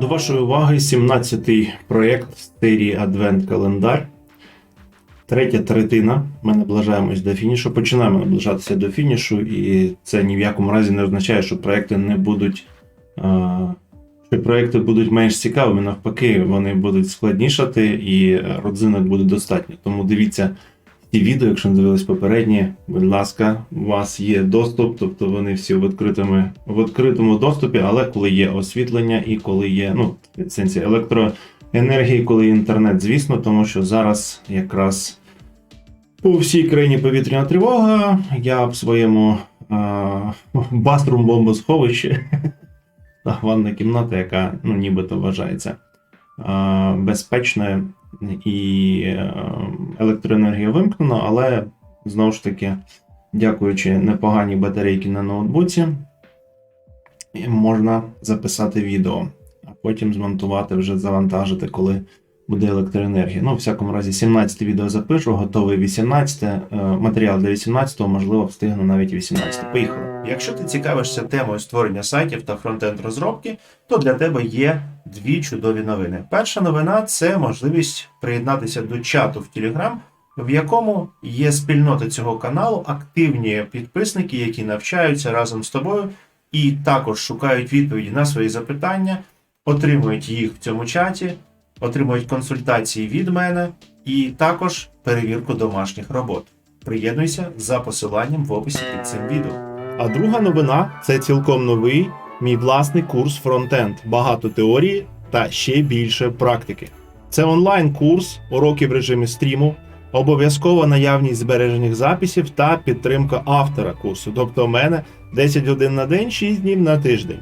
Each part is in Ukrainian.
До вашої уваги 17-й проєкт з серії Advent Календар. Третя третина. Ми наближаємось до фінішу. Починаємо наближатися до фінішу, і це ні в якому разі не означає, що проекти не будуть. Що проекти будуть менш цікавими, навпаки, вони будуть складнішати і родзинок буде достатньо. Тому дивіться ті відео, якщо не дивились попередні, будь ласка, у вас є доступ, тобто вони всі в відкритому, в відкритому доступі, але коли є освітлення і коли є, ну, сенсі електроенергії, коли є інтернет, звісно, тому що зараз якраз по всій країні повітряна тривога. Я в своєму баструм бомбосховищі та ванна кімната, яка ну, нібито вважається безпечною і е, електроенергія вимкнена, але знову ж таки, дякуючи непоганій батарейки на ноутбуці, можна записати відео, а потім змонтувати, вже завантажити, коли буде електроенергія. Ну, в всякому разі, 17 відео запишу, готовий 18, е, матеріал для 18, можливо, встигну навіть 18. Поїхали. Якщо ти цікавишся темою створення сайтів та фронтенд розробки, то для тебе є дві чудові новини. Перша новина це можливість приєднатися до чату в Telegram, в якому є спільнота цього каналу, активні підписники, які навчаються разом з тобою і також шукають відповіді на свої запитання, отримують їх в цьому чаті, отримують консультації від мене і також перевірку домашніх робот. Приєднуйся за посиланням в описі під цим відео. А друга новина це цілком новий мій власний курс фронтенд. Багато теорії та ще більше практики. Це онлайн-курс, уроки в режимі стріму, обов'язкова наявність збережених записів та підтримка автора курсу. Тобто, у мене 10 годин на день, 6 днів на тиждень.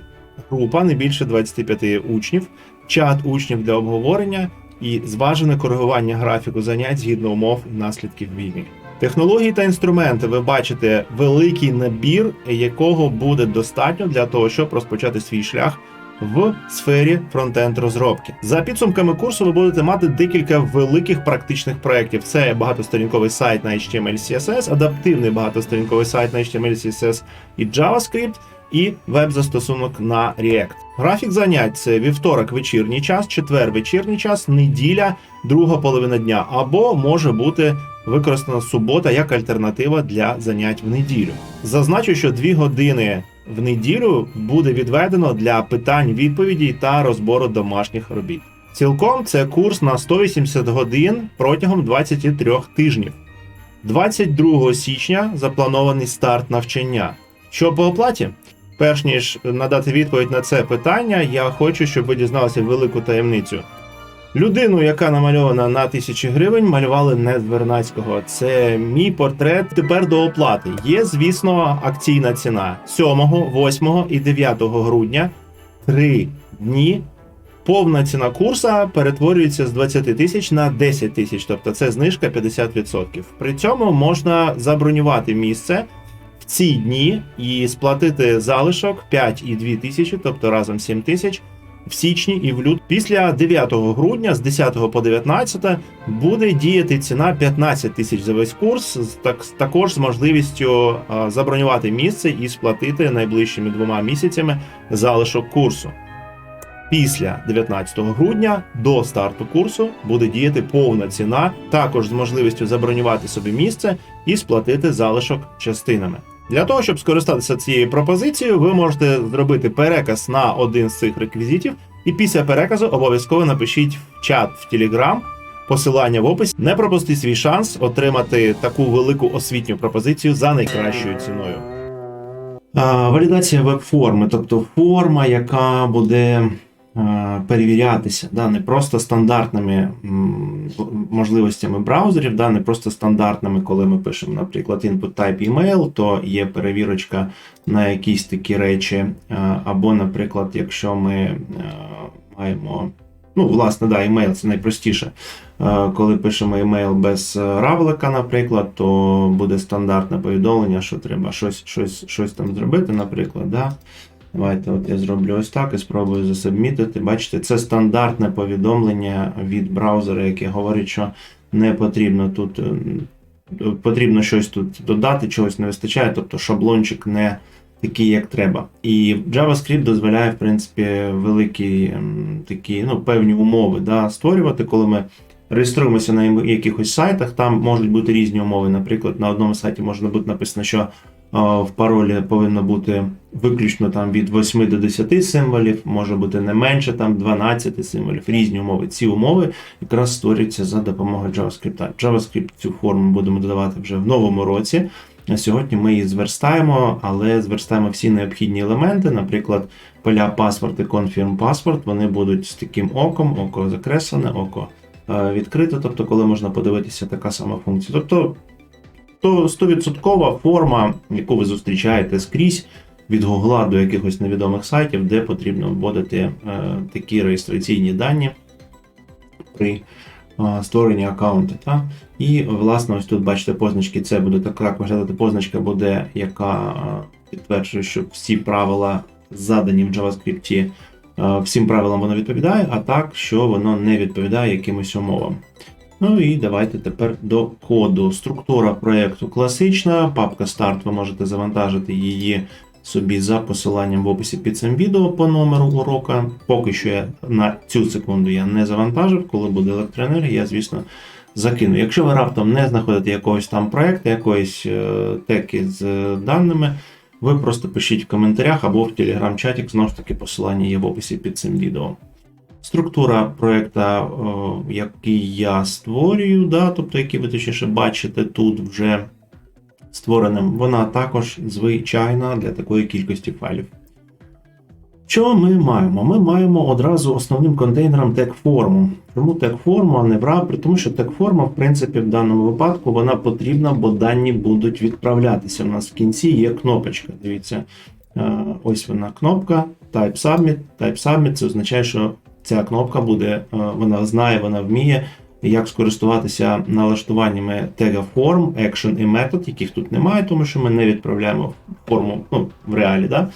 Група не більше 25 учнів, чат учнів для обговорення і зважене коригування графіку занять згідно умов і наслідків війни. Технології та інструменти ви бачите великий набір, якого буде достатньо для того, щоб розпочати свій шлях в сфері фронтенд розробки. За підсумками курсу ви будете мати декілька великих практичних проєктів. Це багатосторінковий сайт на HTML CSS, адаптивний багатосторінковий сайт на HTML CSS і JavaScript, і веб-застосунок на React. Графік занять це вівторок вечірній час, четвер вечірній час, неділя, друга половина дня, або може бути використана субота як альтернатива для занять в неділю. Зазначу, що дві години в неділю буде відведено для питань, відповідей та розбору домашніх робіт. Цілком це курс на 180 годин протягом 23 тижнів. 22 січня запланований старт навчання. Що по оплаті? Перш ніж надати відповідь на це питання, я хочу, щоб ви дізналися велику таємницю. Людину, яка намальована на тисячі гривень, малювали не Вернацького. Це мій портрет тепер до оплати. Є, звісно, акційна ціна 7, 8 і 9 грудня. Три дні. Повна ціна курса перетворюється з 20 тисяч на 10 тисяч, тобто це знижка 50%. При цьому можна забронювати місце ці дні і сплатити залишок 5,2 тисячі, тобто разом 7 тисяч в січні і в лют. Після 9 грудня з 10 по 19 буде діяти ціна 15 тисяч за весь курс, так, також з можливістю забронювати місце і сплатити найближчими двома місяцями залишок курсу. Після 19 грудня до старту курсу буде діяти повна ціна, також з можливістю забронювати собі місце і сплатити залишок частинами. Для того, щоб скористатися цією пропозицією, ви можете зробити переказ на один з цих реквізитів, і після переказу обов'язково напишіть в чат в Telegram посилання в описі. Не пропустіть свій шанс отримати таку велику освітню пропозицію за найкращою ціною. А, Валідація веб-форми, тобто форма, яка буде перевірятися, да, не просто стандартними можливостями браузерів, да, не просто стандартними, коли ми пишемо, наприклад, input type email, то є перевірочка на якісь такі речі. Або, наприклад, якщо ми маємо. Ну, власне, да, email це найпростіше. Е, Коли пишемо email без е, равлика, наприклад, то буде стандартне повідомлення, що треба щось, щось, щось там зробити, наприклад. Да? Давайте от я зроблю ось так і спробую засубмітити. Бачите, це стандартне повідомлення від браузера, яке говорить, що не потрібно тут ем, потрібно щось тут додати, чогось не вистачає, тобто шаблончик не такий, як треба. І JavaScript дозволяє, в принципі, великі такі ну, певні умови да, створювати, коли ми. Реєструємося на якихось сайтах, там можуть бути різні умови. Наприклад, на одному сайті може бути написано, що е, в паролі повинно бути виключно там від 8 до 10 символів, може бути не менше там 12 символів, різні умови. Ці умови якраз створюються за допомогою JavaScript. JavaScript цю форму будемо додавати вже в новому році. На сьогодні ми її зверстаємо, але зверстаємо всі необхідні елементи, наприклад, поля паспорт і confirm паспорт, вони будуть з таким оком, око закреслене, око е, відкрите, тобто коли можна подивитися така сама функція. Тобто то 100% форма, яку ви зустрічаєте скрізь від Гугла до якихось невідомих сайтів, де потрібно вводити е, такі реєстраційні дані при е, створенні аккаунту. Та? І, власне, ось тут бачите позначки, це буде так, так виглядати позначка буде, яка е, підтверджує, що всі правила задані в JavaScript, е, всім правилам воно відповідає, а так, що воно не відповідає якимось умовам. Ну і давайте тепер до коду. Структура проєкту класична. Папка Start, ви можете завантажити її собі за посиланням в описі під цим відео по номеру урока. Поки що я на цю секунду я не завантажив, коли буде електроенергія, я, звісно, закину. Якщо ви раптом не знаходите якогось там проєкту, якоїсь е, теки з даними, ви просто пишіть в коментарях або в телеграм-чаті, знову ж таки, посилання є в описі під цим відео. Структура проєкту, який я створюю, да, тобто який ви точніше бачите тут вже створеним, вона також звичайна для такої кількості файлів. Що ми маємо? Ми маємо одразу основним контейнером тег-форму. Чому тег-форму, а не wrapper? Тому що тег-форма, в принципі, в даному випадку вона потрібна, бо дані будуть відправлятися. У нас в кінці є кнопочка. Дивіться, е, ось вона кнопка Type Submit. Type Submit це означає, що ця кнопка буде, е, вона знає, вона вміє, як скористуватися налаштуваннями тега form, action і метод, яких тут немає, тому що ми не відправляємо форму ну, в реалі. Да?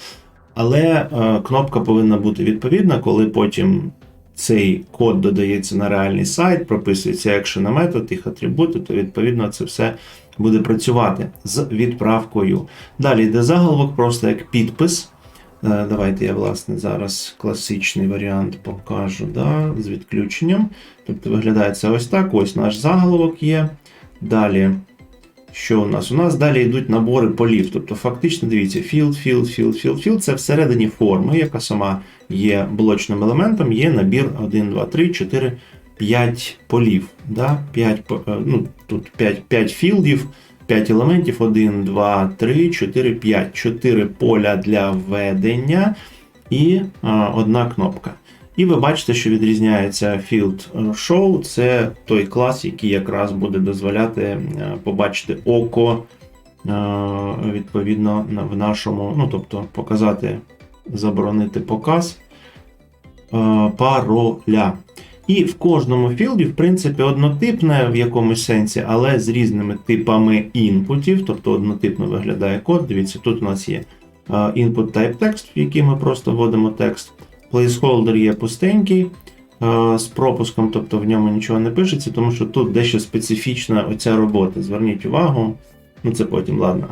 Але е, кнопка повинна бути відповідна, коли потім цей код додається на реальний сайт, прописується action і метод, їх атрибути, то відповідно це все буде працювати з відправкою. Далі йде заголовок, просто як підпис. Е, Давайте я, власне, зараз класичний варіант покажу да, з відключенням. Тобто виглядає це ось так. Ось наш заголовок є. Далі, що у нас? У нас далі йдуть набори полів. Тобто, фактично, дивіться, field, field, field, field, field це всередині форми, яка сама є блочним елементом, є набір 1, 2, 3, 4, 5 полів. Да? 5, е, ну, тут 5, 5 філдів. 5 елементів: 1, 2, 3, 4, 5. 4 поля для введення і одна кнопка. І ви бачите, що відрізняється Field Show. Це той клас, який якраз буде дозволяти е, побачити око е, відповідно в нашому, ну тобто показати, заборонити показ е, пароля. І в кожному філді, в принципі, однотипне в якомусь сенсі, але з різними типами інпутів, тобто однотипно виглядає код. Дивіться, тут у нас є input type text, в який ми просто вводимо текст. Placeholder є пустенький з пропуском, тобто в ньому нічого не пишеться, тому що тут дещо специфічна оця робота. Зверніть увагу. Ну, це потім, ладно.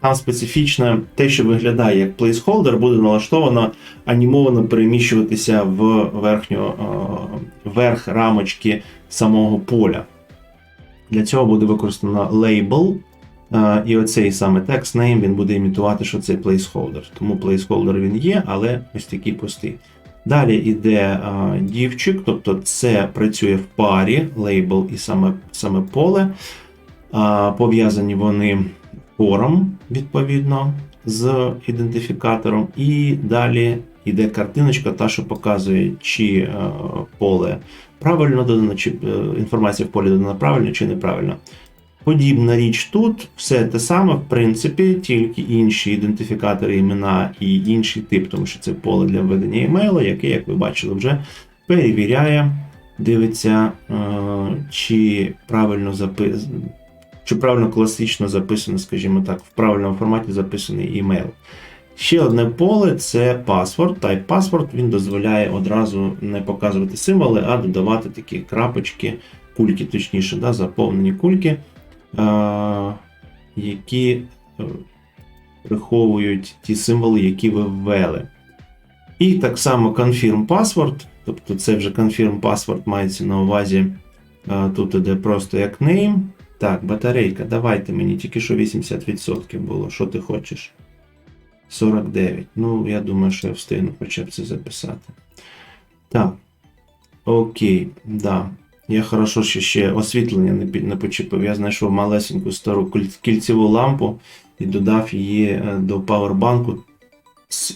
Там специфічне те, що виглядає як placeholder, буде налаштовано анімовано переміщуватися в верхню е, верх рамочки самого поля. Для цього буде використано е, і оцей саме text name він буде імітувати, що це placeholder. Тому placeholder він є, але ось такий пустий. Далі йде е, дівчик, тобто це працює в парі, label і саме, саме поле. Пов'язані вони фором, відповідно, з ідентифікатором. І далі йде картиночка, та, що показує, чи е, поле правильно додано, чи е, інформація в полі додана правильно чи неправильно. Подібна річ тут, все те саме, в принципі, тільки інші ідентифікатори імена і інший тип, тому що це поле для введення емейла, яке, як ви бачили, вже перевіряє, дивиться, е, чи правильно запи... чи правильно класично записано, скажімо так, в правильному форматі записаний імейл. Ще одне поле це паспорт. Type паспорт він дозволяє одразу не показувати символи, а додавати такі крапочки, кульки, точніше, да, заповнені кульки, е, які е, приховують ті символи, які ви ввели. І так само confirm password, тобто це вже confirm password мається на увазі. Тут іде просто як name. Так, батарейка, давайте мені тільки що 80% було. Що ти хочеш? 49. Ну, я думаю, що я встигну хоча б це записати. Так. Окей, да. Я хорошо, що ще освітлення не, не почепив. Я знайшов малесеньку стару кільцеву лампу і додав її е, до павербанку.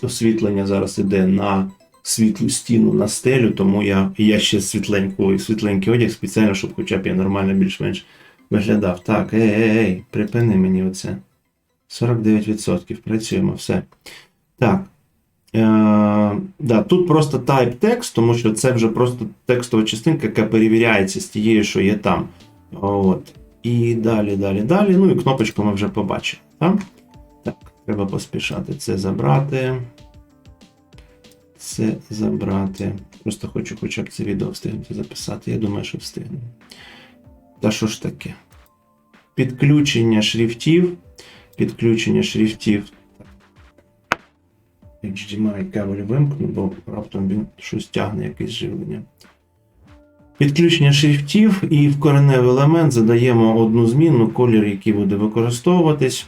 Освітлення зараз іде на світлу стіну на стелю, тому я, я ще світленьку, світленький одяг спеціально, щоб хоча б я нормально більш-менш виглядав. Так, ей, ей, ей, припини мені оце. 49%. Працюємо, все. Так. Е, да, тут просто type text, тому що це вже просто текстова частинка, яка перевіряється з тією, що є там. От. І далі, далі, далі. Ну і кнопочку ми вже побачили. Так, так треба поспішати це забрати. Це забрати. Просто хочу хоча б це відео встигнути записати. Я думаю, що встигну. Та що ж таке? Підключення шрифтів. Підключення шрифтів. HDMI кабель вимкну, бо раптом він щось тягне якесь живлення. Підключення шрифтів і в кореневий елемент задаємо одну змінну колір, який буде використовуватись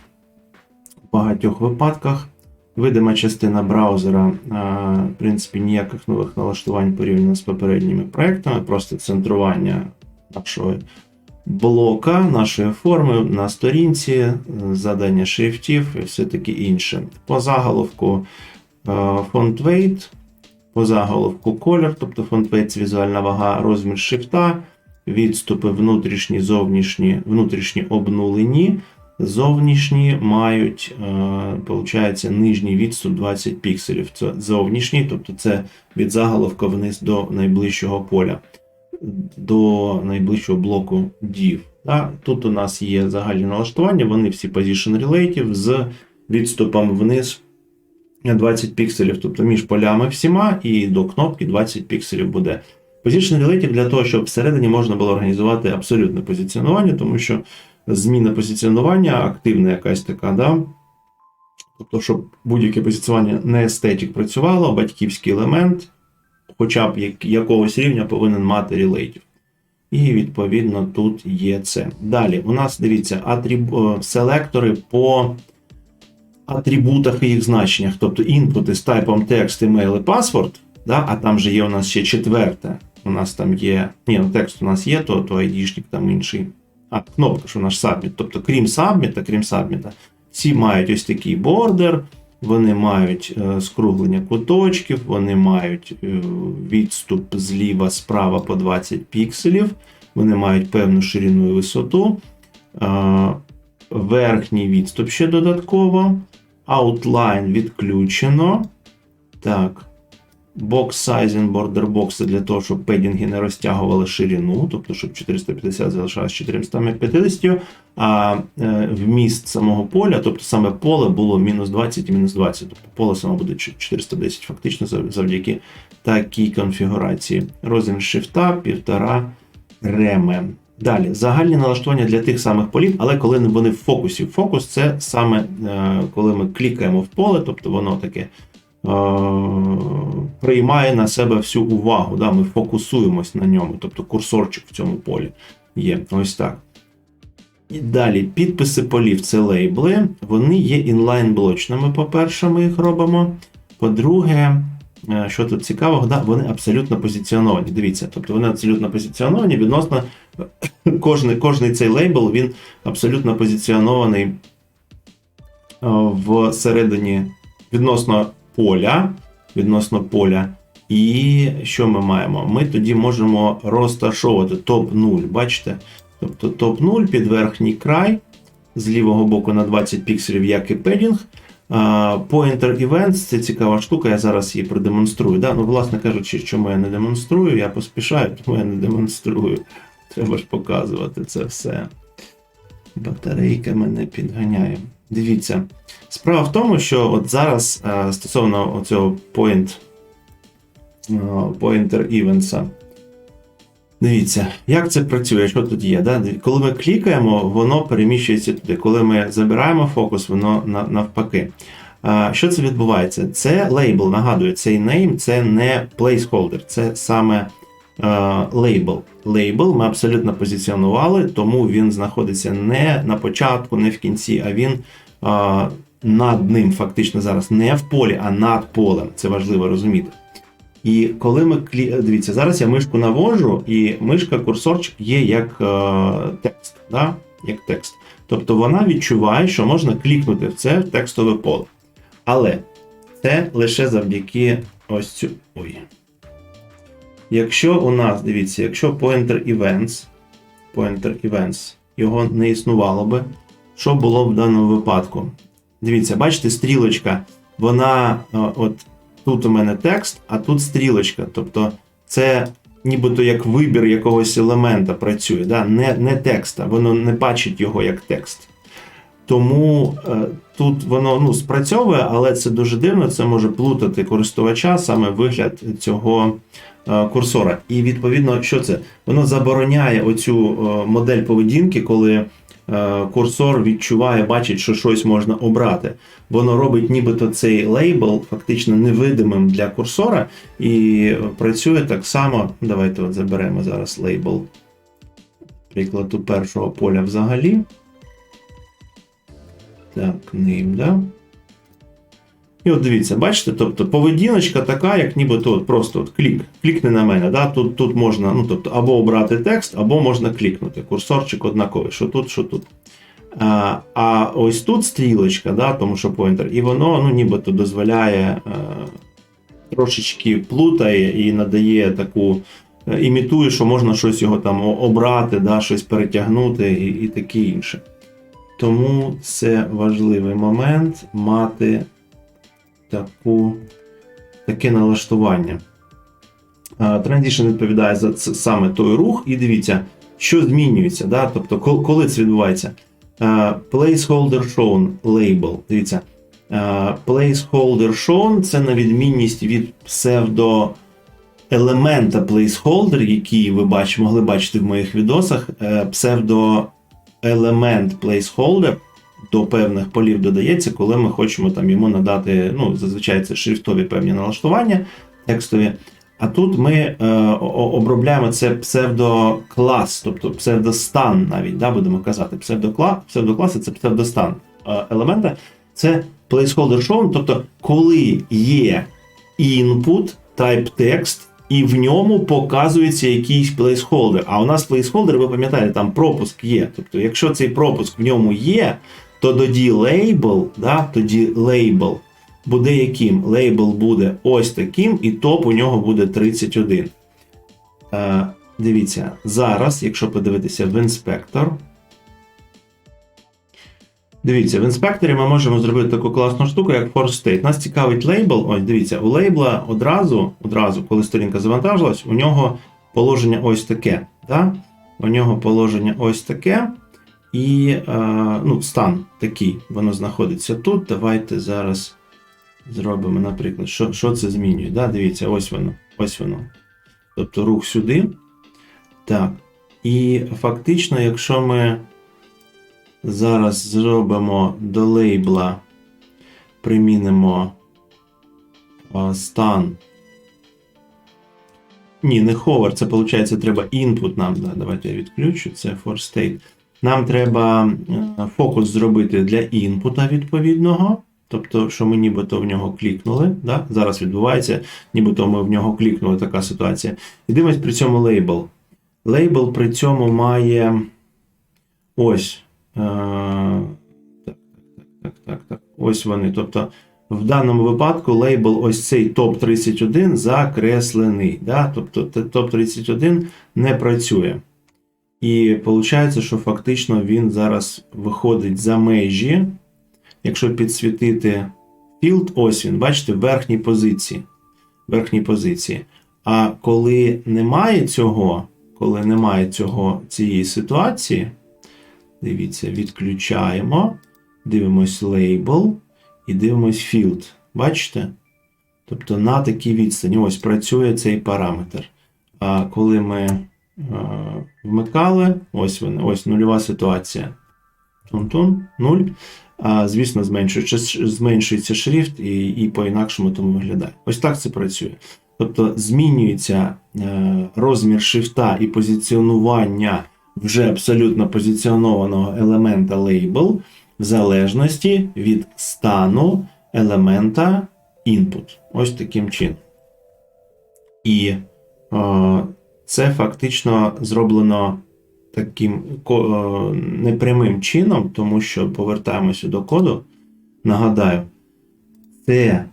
в багатьох випадках. Видима частина браузера, в принципі, ніяких нових налаштувань порівняно з попередніми проектами, просто центрування нашого блока, нашої форми на сторінці, е, задання шрифтів і все таке інше. По заголовку е, font weight, по заголовку колір, тобто font weight це візуальна вага, розмір шрифта, відступи внутрішні, зовнішні, внутрішні обнулені. Зовнішні мають, е, получається, нижній відступ 20 пікселів. Це зовнішній, тобто це від заголовка вниз до найближчого поля, до найближчого блоку. Да? Тут у нас є загальні налаштування, вони всі position relative з відступом вниз 20 пікселів, тобто між полями всіма, і до кнопки 20 пікселів буде. Position relative для того, щоб всередині можна було організувати абсолютне позиціонування, тому що зміна позиціонування, активна якась така, да? тобто, щоб будь-яке позиціонування не естетик працювало, батьківський елемент, хоча б якогось рівня повинен мати relative. І відповідно тут є це. Далі, у нас дивіться, атриб... селектори по атрибутах і їх значеннях, тобто інпути з типом текст, email і password, да? а там же є у нас ще четверте. У нас там є. Ні, ну текст у нас є, то, то ID-шник там інший. А, кнопка, що наш submit. Тобто, крім submit, крім submit, всі мають ось такий бордер, вони мають е, скруглення куточків, вони мають е, відступ зліва, справа по 20 пікселів, вони мають певну ширину і висоту. Е, верхній відступ ще додатково. Outline відключено. Так. Box sizing, border box для того, щоб педінги не розтягували ширину, тобто, щоб 450 залишалось 450, а е, вміст самого поля, тобто саме поле було мінус 20 і мінус 20. Тобто поле саме буде 410 фактично завдяки такій конфігурації. Розмір шрифта 1,5 реме. Далі, загальні налаштування для тих самих полів, але коли вони в фокусі. Фокус це саме е, коли ми клікаємо в поле, тобто воно таке приймає на себе всю увагу. Да? Ми фокусуємось на ньому, тобто курсорчик в цьому полі є. Ось так. І далі підписи полів це лейбли. Вони є інлайн-блочними, по-перше, ми їх робимо. По-друге, е, що тут цікавого, да, вони абсолютно позиціоновані. Дивіться, тобто вони абсолютно позиціоновані відносно кожний, кожний цей лейбл він абсолютно позиціонований е, всередині відносно поля. Відносно поля. І що ми маємо? Ми тоді можемо розташовувати топ 0. Бачите? Тобто топ 0 під верхній край з лівого боку на 20 пікселів, як і педінг. Pointer Events це цікава штука, я зараз її продемонструю. Да? Ну, власне кажучи, чому я не демонструю, я поспішаю, тому я не демонструю. Треба ж показувати це все. Батарейка мене підганяє. Дивіться. Справа в тому, що от зараз е, стосовно цього point, е, pointer events. Дивіться, як це працює, що тут є. Да? Коли ми клікаємо, воно переміщується туди. Коли ми забираємо фокус, воно навпаки. Що це відбувається? Це лейбл, нагадую, цей name це не placeholder, це саме е, лейбл. Лейбл ми абсолютно позиціонували, тому він знаходиться не на початку, не в кінці, а він е, над ним фактично зараз не в полі, а над полем. Це важливо розуміти. І коли ми дивіться, зараз я мишку навожу, і мишка, курсорчик є як е, текст. Да? Як текст. Тобто вона відчуває, що можна клікнути в це текстове поле. Але це лише завдяки ось цю. Ой. Якщо у нас, дивіться, якщо pointer events, pointer events, його не існувало би, що було б в даному випадку? Дивіться, бачите, стрілочка, вона е, от тут у мене текст, а тут стрілочка. Тобто це нібито як вибір якогось елемента працює, да? не, не текста, воно не бачить його як текст. Тому е, тут воно ну, спрацьовує, але це дуже дивно, це може плутати користувача саме вигляд цього курсора. І відповідно, що це? Воно забороняє оцю е, модель поведінки, коли е, курсор відчуває, бачить, що щось можна обрати. Воно робить нібито цей лейбл фактично невидимим для курсора і працює так само. Давайте от заберемо зараз лейбл прикладу першого поля взагалі. Так, name, да? І от дивіться, бачите, тобто поведіночка така, як нібито от просто от клік, клікни на мене. Да? Тут, тут можна ну, тобто, або обрати текст, або можна клікнути. Курсорчик однаковий, що тут, що тут. А, а ось тут стрілочка, да, тому що поінтер, і воно ну, нібито дозволяє е, трошечки плутає і надає таку. е, Імітує, що можна щось його там обрати, да, щось перетягнути і, і таке інше. Тому це важливий момент мати таку, таке налаштування. А, відповідає за це, саме той рух, і дивіться, що змінюється. Да? Тобто, коли це відбувається? Placeholder shown label. Дивіться. Placeholder shown це на відмінність від псевдо елемента placeholder, який ви бач, могли бачити в моїх відосах. е, Псевдо placeholder до певних полів додається, коли ми хочемо там йому надати, ну, зазвичай це шрифтові певні налаштування текстові. А тут ми е, обробляємо це псевдоклас, тобто псевдостан навіть, да, будемо казати. Псевдоклас, псевдокласи це псевдостан е, елемента. Це placeholder shown, тобто коли є input, type text, і в ньому показується якийсь placeholder. А у нас placeholder, ви пам'ятаєте, там пропуск є. Тобто, якщо цей пропуск в ньому є, то тоді label, да, тоді label буде яким? Лейбл буде ось таким, і топ у нього буде 31. Е, дивіться, зараз, якщо подивитися в інспектор. Дивіться, в інспекторі ми можемо зробити таку класну штуку, як force state. Нас цікавить лейбл. Ось дивіться, у лейбла одразу, одразу, коли сторінка завантажилась, у нього положення ось таке. Да? У нього положення ось таке. І е, ну, стан такий, воно знаходиться тут. Давайте зараз зробимо, наприклад, що, що це змінює. Да? Дивіться, ось воно. Ось воно. Тобто рух сюди. Так. І фактично, якщо ми зараз зробимо до лейбла, примінимо а, стан. Ні, не hover, це виходить, треба input нам. Да, давайте я відключу, це for state. Нам треба е, фокус зробити для інпута відповідного. Тобто, що ми нібито в нього клікнули. Да? Зараз відбувається, нібито ми в нього клікнули така ситуація. І дивимось при цьому лейбл. Лейбл при цьому має ось. Е, так, так, так, так. Ось вони. Тобто, в даному випадку лейбл ось цей топ-31 закреслений. Да? Тобто топ-31 не працює. І виходить, що фактично він зараз виходить за межі. Якщо підсвітити Field, ось він, бачите, в верхній позиції. Верхній позиції. А коли немає цього, коли немає цього, цієї ситуації, дивіться, відключаємо, дивимось лейбл і дивимось field. Бачите? Тобто на такій відстані ось працює цей параметр. А коли ми вмикали, ось вони, ось нульова ситуація. Тун-тун, 0. А, звісно, зменшується, зменшується шрифт і, і по-інакшому тому виглядає. Ось так це працює. Тобто змінюється е, розмір шрифта і позиціонування вже абсолютно позиціонованого елемента лейбл в залежності від стану елемента input. Ось таким чином. І е, це фактично зроблено таким е, непрямим чином, тому що повертаємося до коду. Нагадаю, це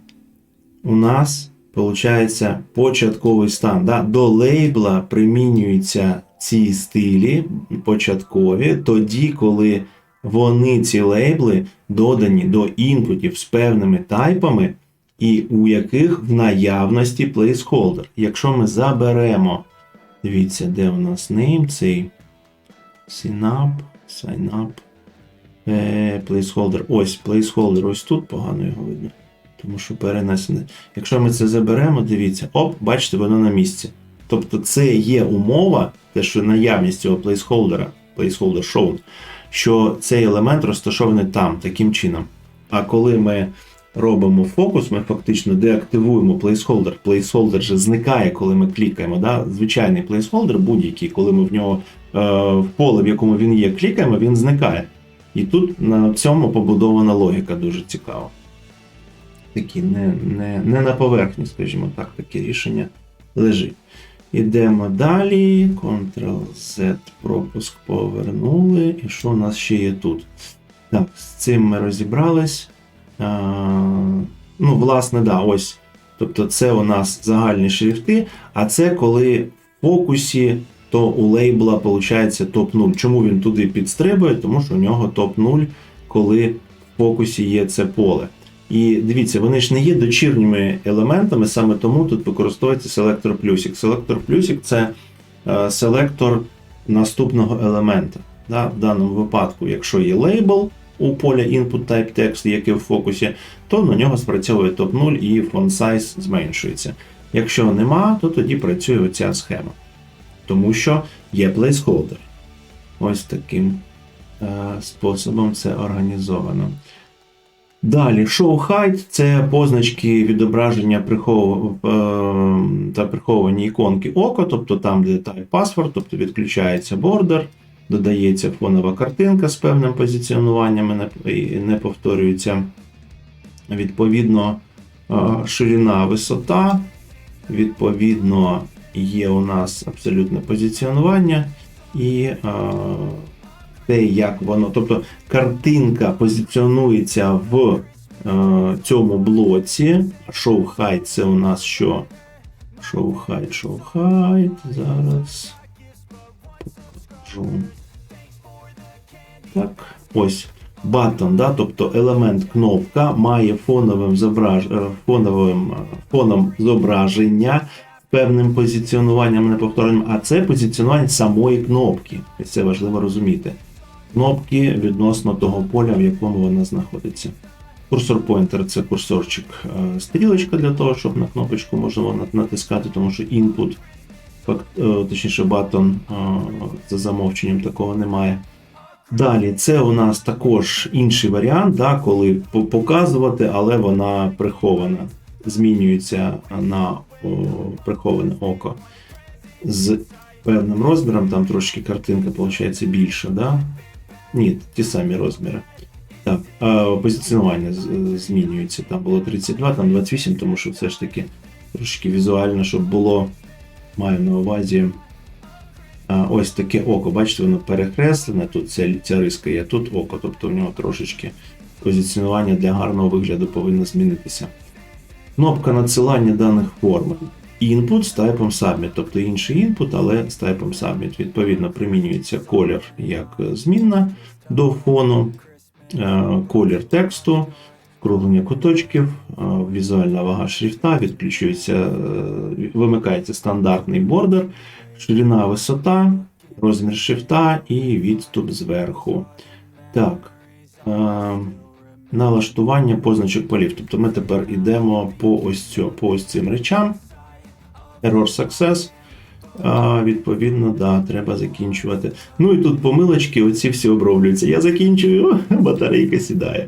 у нас виходить початковий стан. Да? До лейбла примінюються ці стилі початкові, тоді, коли вони, ці лейбли, додані до інпутів з певними тайпами, і у яких в наявності placeholder. Якщо ми заберемо, дивіться, де у нас name, цей sign-up, sign-up, е. Ось placeholder, ось тут погано його видно. Тому що перенесене. Якщо ми це заберемо, дивіться, оп, бачите, воно на місці. Тобто це є умова, те, що наявність цього placeholder, placeholder shown, що цей елемент розташований там, таким чином. А коли ми робимо фокус, ми фактично деактивуємо placeholder. Placeholder же зникає, коли ми клікаємо. Да? Звичайний placeholder будь-який, коли ми в нього е, в поле, в якому він є, клікаємо, він зникає. І тут на цьому побудована логіка дуже цікава. Такі не, не, не на поверхні, скажімо так, таке рішення лежить. Ідемо далі. Ctrl-Z, пропуск повернули. І що у нас ще є тут? Так, з цим ми розібрались. Ну, власне, да, ось. Тобто, це у нас загальні шрифти, а це коли в фокусі, то у лейбла виходить топ 0. Чому він туди підстрибує? Тому що у нього топ 0, коли в фокусі є це поле. І дивіться, вони ж не є дочірніми елементами, саме тому тут використовується селектор плюсик. Селектор плюсик це е, селектор наступного елемента. Да? В даному випадку, якщо є лейбл у полі input type text, який в фокусі, то на нього спрацьовує топ 0 і font size зменшується. Якщо нема, то тоді працює оця схема. Тому що є placeholder. Ось таким е, способом це організовано. Далі, show height – це позначки відображення прихов... е, та приховані іконки око, тобто там, де type password, тобто відключається бордер, додається фонова картинка з певним позиціонуванням і не- повторюється. Відповідно, е, ширина, висота, відповідно, є у нас абсолютне позиціонування і е, те, як воно. Тобто картинка позиціонується в е, цьому блоці. Show height це у нас що? Show height, show height. Зараз. Покажу. Так, ось. Button, да, тобто елемент кнопка має фоновим, зображ... е, фоновим е, фоном зображення певним позиціонуванням неповторним, а це позиціонування самої кнопки. Це важливо розуміти. Кнопки відносно того поля, в якому вона знаходиться. Курсор поінтер це курсорчик е, стрілочка для того, щоб на кнопочку можна натискати, тому що input, точніше, батон е, за замовченням такого немає. Далі, це у нас також інший варіант, да, коли показувати, але вона прихована. Змінюється на о, приховане око з певним розміром, там трошки картинка виходить більша, да? Ні, ті самі розміри. Так, позиціонування змінюється. Там було 32, там 28, тому що все ж таки трошки візуально, щоб було, маю на увазі. Ось таке око. Бачите, воно перекреслене, тут ця, ця риска є, тут око, тобто в нього трошечки позиціонування для гарного вигляду повинно змінитися. Кнопка надсилання даних форми. Input з тайпом Submit, тобто інший input, але з тайпом Submit. Відповідно, примінюється колір як змінна до фону, е, колір тексту. Скруглення куточків, візуальна вага шрифта, відключується, е, вимикається стандартний бордер, ширина, висота, розмір шрифта і відступ зверху. Так. Налаштування позначок полів. Тобто ми тепер йдемо по ось, цьо, по ось цим речам. Error success. А, відповідно, да, треба закінчувати. Ну і тут помилочки, оці всі оброблюються. Я закінчую, батарейка сідає.